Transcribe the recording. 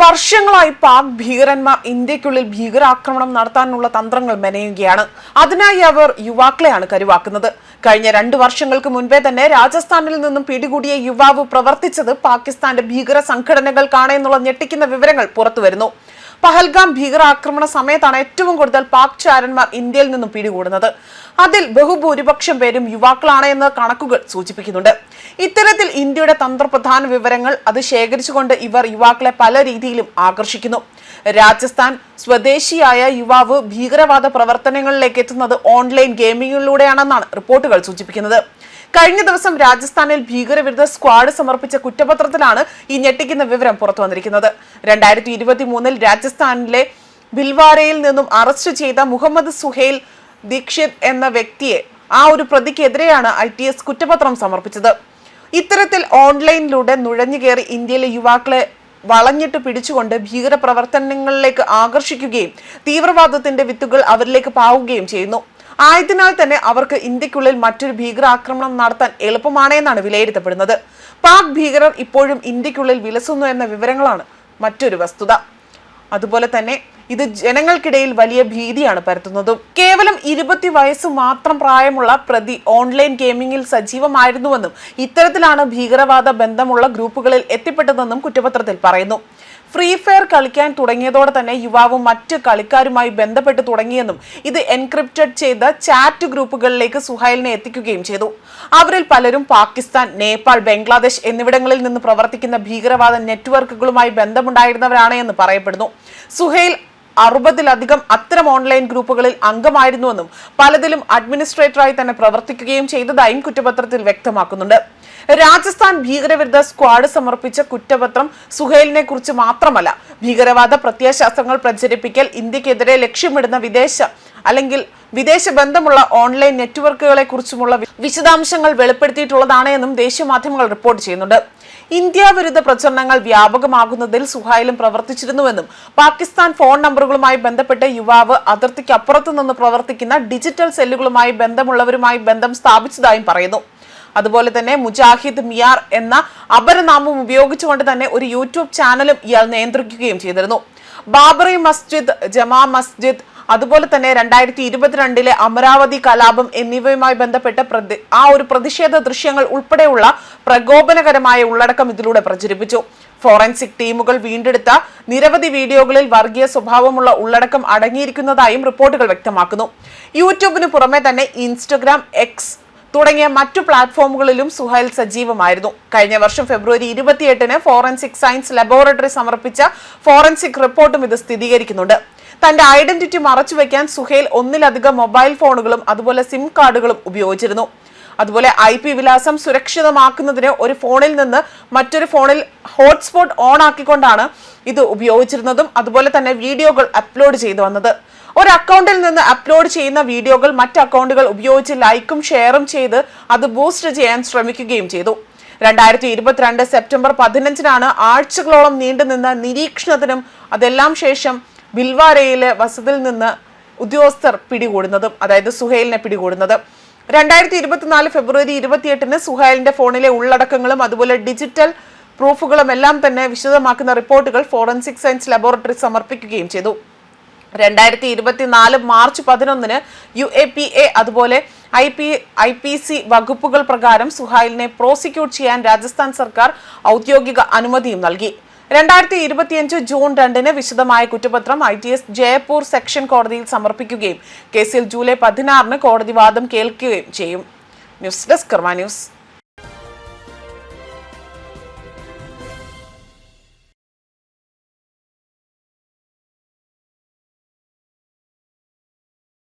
വർഷങ്ങളായി പാക് ഭീകരന്മാർ ഇന്ത്യക്കുള്ളിൽ ഭീകരാക്രമണം നടത്താനുള്ള തന്ത്രങ്ങൾ മെനയുകയാണ്. അതിനായി അവർ യുവാക്കളെയാണ് കരുവാക്കുന്നത്. കഴിഞ്ഞ രണ്ടു വർഷങ്ങൾക്ക് മുൻപേ തന്നെ രാജസ്ഥാനിൽ നിന്നും പിടികൂടിയ യുവാവ് പ്രവർത്തിച്ചത് പാകിസ്ഥാന്റെ ഭീകര സംഘടനകൾക്കാണ് എന്നുള്ള ഞെട്ടിക്കുന്ന വിവരങ്ങൾ പുറത്തുവരുന്നു. പഹൽഗാം ഭീകരാക്രമണ സമയത്താണ് ഏറ്റവും കൂടുതൽ പാക് ചാരന്മാർ ഇന്ത്യയിൽ നിന്നും പിടികൂടുന്നത്. അതിൽ ബഹുഭൂരിപക്ഷം പേരും യുവാക്കളാണ് എന്ന് കണക്കുകൾ സൂചിപ്പിക്കുന്നുണ്ട്. ഇത്തരത്തിൽ ഇന്ത്യയുടെ തന്ത്രപ്രധാന വിവരങ്ങൾ അത് ശേഖരിച്ചുകൊണ്ട് ഇവർ യുവാക്കളെ പല രീതിയിലും ആകർഷിക്കുന്നു. രാജസ്ഥാൻ സ്വദേശിയായ യുവാവ് ഭീകരവാദ പ്രവർത്തനങ്ങളിലേക്ക് എത്തുന്നത് ഓൺലൈൻ ഗെയിമിങ്ങിലൂടെയാണെന്നാണ് റിപ്പോർട്ടുകൾ സൂചിപ്പിക്കുന്നത്. കഴിഞ്ഞ ദിവസം രാജസ്ഥാനിൽ ഭീകരവിരുദ്ധ സ്ക്വാഡ് സമർപ്പിച്ച കുറ്റപത്രത്തിലാണ് ഈ ഞെട്ടിക്കുന്ന വിവരം പുറത്തു വന്നിരിക്കുന്നത്. രണ്ടായിരത്തി ഇരുപത്തി മൂന്നിൽ രാജസ്ഥാനിലെ ഭിൽവാരയിൽ നിന്നും അറസ്റ്റ് ചെയ്ത മുഹമ്മദ് സുഹേൽ ദീക്ഷിത് എന്ന വ്യക്തിയെ ആ ഒരു പ്രതിക്കെതിരെയാണ് ഐ ടി എസ് കുറ്റപത്രം സമർപ്പിച്ചത്. ഇത്തരത്തിൽ ഓൺലൈനിലൂടെ നുഴഞ്ഞുകയറി ഇന്ത്യയിലെ യുവാക്കളെ വളഞ്ഞിട്ട് പിടിച്ചുകൊണ്ട് ഭീകര പ്രവർത്തനങ്ങളിലേക്ക് ആകർഷിക്കുകയും തീവ്രവാദത്തിന്റെ വിത്തുകൾ അവരിലേക്ക് പാവുകയും ചെയ്യുന്നു. ആയതിനാൽ തന്നെ അവർക്ക് ഇന്ത്യക്കുള്ളിൽ മറ്റൊരു ഭീകരാക്രമണം നടത്താൻ എളുപ്പമാണ് എന്നാണ് വിലയിരുത്തപ്പെടുന്നത്. പാക് ഭീകരർ ഇപ്പോഴും ഇന്ത്യക്കുള്ളിൽ വിലസുന്നു എന്ന വിവരങ്ങളാണ് മറ്റൊരു വസ്തുത. അതുപോലെ തന്നെ ഇത് ജനങ്ങൾക്കിടയിൽ വലിയ ഭീതിയാണ് പരത്തുന്നതും. കേവലം ഇരുപത്തി വയസ്സ് മാത്രം പ്രായമുള്ള പ്രതി ഓൺലൈൻ ഗെയിമിംഗിൽ സജീവമായിരുന്നുവെന്നും ഇത്തരത്തിലാണ് ഭീകരവാദ ബന്ധമുള്ള ഗ്രൂപ്പുകളിൽ എത്തിപ്പെട്ടതെന്നും കുറ്റപത്രത്തിൽ പറയുന്നു. ഫ്രീ ഫയർ കളിക്കാൻ തുടങ്ങിയതോടെ തന്നെ യുവാവ് മറ്റ് കളിക്കാരുമായി ബന്ധപ്പെട്ട് തുടങ്ങിയെന്നും ഇത് എൻക്രിപ്റ്റഡ് ചെയ്ത ചാറ്റ് ഗ്രൂപ്പുകളിലേക്ക് സുഹൈലിനെ എത്തിക്കുകയും ചെയ്തു. അവരിൽ പലരും പാകിസ്ഥാൻ നേപ്പാൾ ബംഗ്ലാദേശ് എന്നിവിടങ്ങളിൽ നിന്ന് പ്രവർത്തിക്കുന്ന ഭീകരവാദ നെറ്റ്വർക്കുകളുമായി ബന്ധമുണ്ടായിരുന്നവരാണ് എന്ന് പറയപ്പെടുന്നു. സുഹൈൽ അറുപതിലധികം അത്തരം ഓൺലൈൻ ഗ്രൂപ്പുകളിൽ അംഗമായിരുന്നുവെന്നും പലതിലും അഡ്മിനിസ്ട്രേറ്ററായി തന്നെ പ്രവർത്തിക്കുകയും ചെയ്തതായും കുറ്റപത്രത്തിൽ വ്യക്തമാക്കുന്നുണ്ട്. രാജസ്ഥാൻ ഭീകരവിരുദ്ധ സ്ക്വാഡ് സമർപ്പിച്ച കുറ്റപത്രം സുഹേലിനെ കുറിച്ച് മാത്രമല്ല ഭീകരവാദ പ്രത്യയശാസ്ത്രങ്ങൾ പ്രചരിപ്പിക്കൽ ഇന്ത്യക്കെതിരെ ലക്ഷ്യമിടുന്ന വിദേശ അല്ലെങ്കിൽ വിദേശ ബന്ധമുള്ള ഓൺലൈൻ നെറ്റ്വർക്കുകളെ കുറിച്ചുമുള്ള വിശദാംശങ്ങൾ വെളിപ്പെടുത്തിയിട്ടുള്ളതാണ് എന്നും ദേശീയ മാധ്യമങ്ങൾ റിപ്പോർട്ട് ചെയ്യുന്നുണ്ട്. ഇന്ത്യ വിരുദ്ധ പ്രചരണങ്ങൾ വ്യാപകമാകുന്നതിൽ സുഹൈലും പ്രവർത്തിച്ചിരുന്നുവെന്നും പാകിസ്ഥാൻ ഫോൺ നമ്പറുകളുമായി ബന്ധപ്പെട്ട് യുവാവ് അതിർത്തിക്ക് അപ്പുറത്തു നിന്ന് പ്രവർത്തിക്കുന്ന ഡിജിറ്റൽ സെല്ലുകളുമായി ബന്ധമുള്ളവരുമായി ബന്ധം സ്ഥാപിച്ചതായും പറയുന്നു. അതുപോലെ തന്നെ മുജാഹിദ് മിയാർ എന്ന അപരനാമം ഉപയോഗിച്ചുകൊണ്ട് തന്നെ ഒരു യൂട്യൂബ് ചാനലും ഇയാൾ നിയന്ത്രിക്കുകയും ചെയ്തിരുന്നു. ബാബറി മസ്ജിദ് ജമാ മസ്ജിദ് അതുപോലെ തന്നെ രണ്ടായിരത്തി ഇരുപത്തിരണ്ടിലെ അമരാവതി കലാപം എന്നിവയുമായി ബന്ധപ്പെട്ട് ആ ഒരു പ്രതിഷേധ ദൃശ്യങ്ങൾ ഉൾപ്പെടെയുള്ള പ്രകോപനകരമായ ഉള്ളടക്കം ഇതിലൂടെ പ്രചരിപ്പിച്ചു. ഫോറൻസിക് ടീമുകൾ വീണ്ടെടുത്ത നിരവധി വീഡിയോകളിൽ വർഗീയ സ്വഭാവമുള്ള ഉള്ളടക്കം അടങ്ങിയിരിക്കുന്നതായും റിപ്പോർട്ടുകൾ വ്യക്തമാക്കുന്നു. യൂട്യൂബിന് പുറമെ തന്നെ ഇൻസ്റ്റഗ്രാം എക്സ് തുടങ്ങിയ മറ്റു പ്ലാറ്റ്ഫോമുകളിലും സുഹൈൽ സജീവമായിരുന്നു. കഴിഞ്ഞ വർഷം ഫെബ്രുവരി ഇരുപത്തിയെട്ടിന് ഫോറൻസിക് സയൻസ് ലബോറട്ടറി സമർപ്പിച്ച ഫോറൻസിക് റിപ്പോർട്ടും ഇത് സ്ഥിരീകരിക്കുന്നുണ്ട്. തന്റെ ഐഡന്റിറ്റി മറച്ചുവെക്കാൻ സുഹേൽ ഒന്നിലധികം മൊബൈൽ ഫോണുകളും അതുപോലെ സിം കാർഡുകളും ഉപയോഗിച്ചിരുന്നു. അതുപോലെ ഐ പി വിലാസം സുരക്ഷിതമാക്കുന്നതിന് ഒരു ഫോണിൽ നിന്ന് മറ്റൊരു ഫോണിൽ ഹോട്ട്സ്പോട്ട് ഓൺ ആക്കിക്കൊണ്ടാണ് ഇത് ഉപയോഗിച്ചിരുന്നതും അതുപോലെ തന്നെ വീഡിയോകൾ അപ്ലോഡ് ചെയ്തു വന്നത്. ഒരു അക്കൗണ്ടിൽ നിന്ന് അപ്ലോഡ് ചെയ്യുന്ന വീഡിയോകൾ മറ്റ് അക്കൗണ്ടുകൾ ഉപയോഗിച്ച് ലൈക്കും ഷെയറും ചെയ്ത് അത് ബൂസ്റ്റ് ചെയ്യാൻ ശ്രമിക്കുകയും ചെയ്തു. രണ്ടായിരത്തി ഇരുപത്തിരണ്ട് സെപ്റ്റംബർ പതിനഞ്ചിനാണ് ആഴ്ചകളോളം നീണ്ടുനിന്ന നിരീക്ഷണത്തിനും അതെല്ലാം ശേഷം ബിൽവാരയിലെ വസതിൽ നിന്ന് ഉദ്യോഗസ്ഥർ പിടികൂടുന്നതും അതായത് സുഹൈലിനെ പിടികൂടുന്നത്. രണ്ടായിരത്തി ഇരുപത്തിനാല് ഫെബ്രുവരി ഇരുപത്തിയെട്ടിന് സുഹൈലിന്റെ ഫോണിലെ ഉള്ളടക്കങ്ങളും അതുപോലെ ഡിജിറ്റൽ പ്രൂഫുകളും എല്ലാം തന്നെ വിശദമാക്കുന്ന റിപ്പോർട്ടുകൾ ഫോറൻസിക് സയൻസ് ലബോറട്ടറി സമർപ്പിക്കുകയും ചെയ്തു. രണ്ടായിരത്തി ഇരുപത്തിനാല് മാർച്ച് പതിനൊന്നിന് യു എ പി എ അതുപോലെ I P I P C വകുപ്പുകൾ പ്രകാരം സുഹൈലിനെ പ്രോസിക്യൂട്ട് ചെയ്യാൻ രാജസ്ഥാൻ സർക്കാർ ഔദ്യോഗിക അനുമതിയും നൽകി. രണ്ടായിരത്തി ഇരുപത്തിയഞ്ച് ജൂൺ രണ്ടിന് വിശദമായ കുറ്റപത്രം I T S Jaipur section കോടതിയിൽ സമർപ്പിക്കുകയും കേസിൽ ജൂലൈ പതിനാറിന് കോടതി വാദം കേൾക്കുകയും ചെയ്യും. News desk Karma news.